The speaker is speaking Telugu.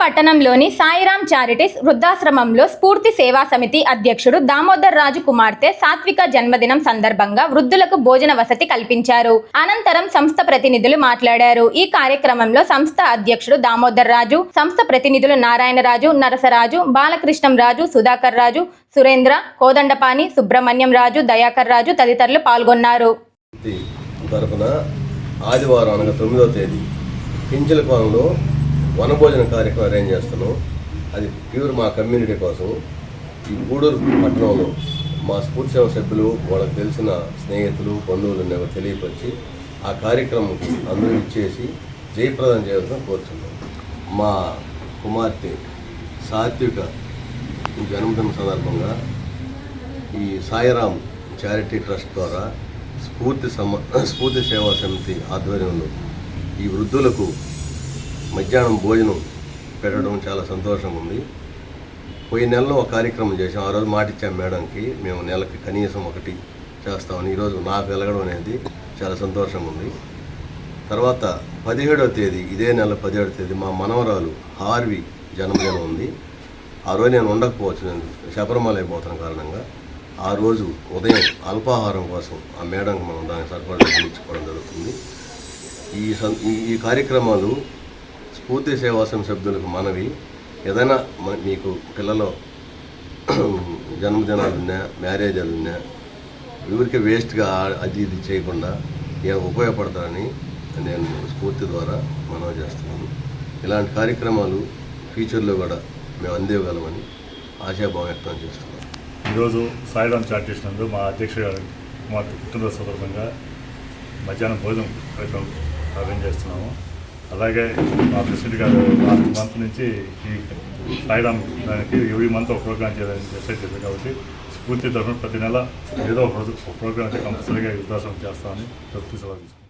పట్టణంలోని సాయిరామ్ చారిటీస్ వృద్ధాశ్రమంలో స్ఫూర్తి సేవా సమితి అధ్యక్షుడు దామోదర్ రాజు కుమార్తె సాత్విక జన్మదినం సందర్భంగా వృద్ధులకు భోజన వసతి కల్పించారు. అనంతరం సంస్థ ప్రతినిధులు మాట్లాడారు. ఈ కార్యక్రమంలో సంస్థ అధ్యక్షుడు దామోదర్ రాజు సంస్థ ప్రతినిధులు నారాయణరాజు నరసరాజు బాలకృష్ణం రాజు సుధాకర్ రాజు సురేంద్ర కోదండపాని సుబ్రహ్మణ్యం రాజు దయాకర్ రాజు తదితరులు పాల్గొన్నారు. ఆదివారం తొమ్మిదో తేదీ వనభోజన కార్యక్రమం అరేంజ్ చేస్తున్నాం. అది ప్యూర్ మా కమ్యూనిటీ కోసం. ఈ గూడూరు పట్టణంలో మా స్ఫూర్తి సేవ సభ్యులు వాళ్ళకి తెలిసిన స్నేహితులు బంధువులు ఉన్నవి తెలియపరిచి ఆ కార్యక్రమంకి అందరూ ఇచ్చేసి జయప్రదం చేయాలని కోరుతున్నాం మా కుమార్తె సాత్విక జన్మదిన సందర్భంగా ఈ సాయిరాం చారిటీ ట్రస్ట్ ద్వారా స్ఫూర్తి సమ స్ఫూర్తి సేవా సమితి ఆధ్వర్యంలో ఈ వృద్ధులకు మధ్యాహ్నం భోజనం పెట్టడం చాలా సంతోషంగా ఉంది పోయిన నెలలో ఒక కార్యక్రమం చేసాం ఆ రోజు మాట ఇచ్చాం మేడంకి. మేము నెలకి కనీసం ఒకటి చేస్తామని. ఈరోజు నాకు వెలగడం అనేది చాలా సంతోషంగా ఉంది తర్వాత పదిహేడవ తేదీ ఇదే నెల పదిహేడవ తేదీ మా మనవరాలు హార్వి జన్మదినం ఉంది. ఆ రోజు నేను ఉండకపోవచ్చు. నేను శబరిమల అయిపోతున్న కారణంగా ఆ రోజు ఉదయం అల్పాహారం కోసం ఆ మేడంకి మనం దానికి సరిపడా ఇచ్చుకోవడం జరుగుతుంది. ఈ సం ఈ- ఈ కార్యక్రమాలు పూర్తి సేవాసం సభ్యులకు మనవి. ఏదైనా మీకు పిల్లలు జన్మదినాలు ఉన్నా మ్యారేజాలు ఉన్నా ఎవరికి వేస్ట్గా అది ఇది చేయకుండా ఇలా ఉపయోగపడతారని నేను స్ఫూర్తి ద్వారా మనవి చేస్తున్నాను. ఇలాంటి కార్యక్రమాలు ఫ్యూచర్లో కూడా మేము అందివ్వగలమని ఆశాభావం వ్యక్తం చేస్తున్నాం ఈరోజు సాయిరామ్ చార్టీస్ నందు మా అధ్యక్షుడు గారు మా పుట్టినరోజు సందర్భంగా మధ్యాహ్నం భోజనం కార్యక్రమం చేస్తున్నాము. అలాగే మా ప్రెసిడెంట్ గారు లాస్ట్ మంత్ నుంచి ఈ సాయిరామ్ దానికి ఎవ్రీ మంత్ ఒక ప్రోగ్రామ్ చేయాలని డిసైడ్ చేశారు కాబట్టి స్ఫూర్తి తరఫున ప్రతి నెల ఏదో ఒక ప్రోగ్రామ్ అయితే కంపల్సరీగా ఈ చేస్తామని చెప్తూ సెలవు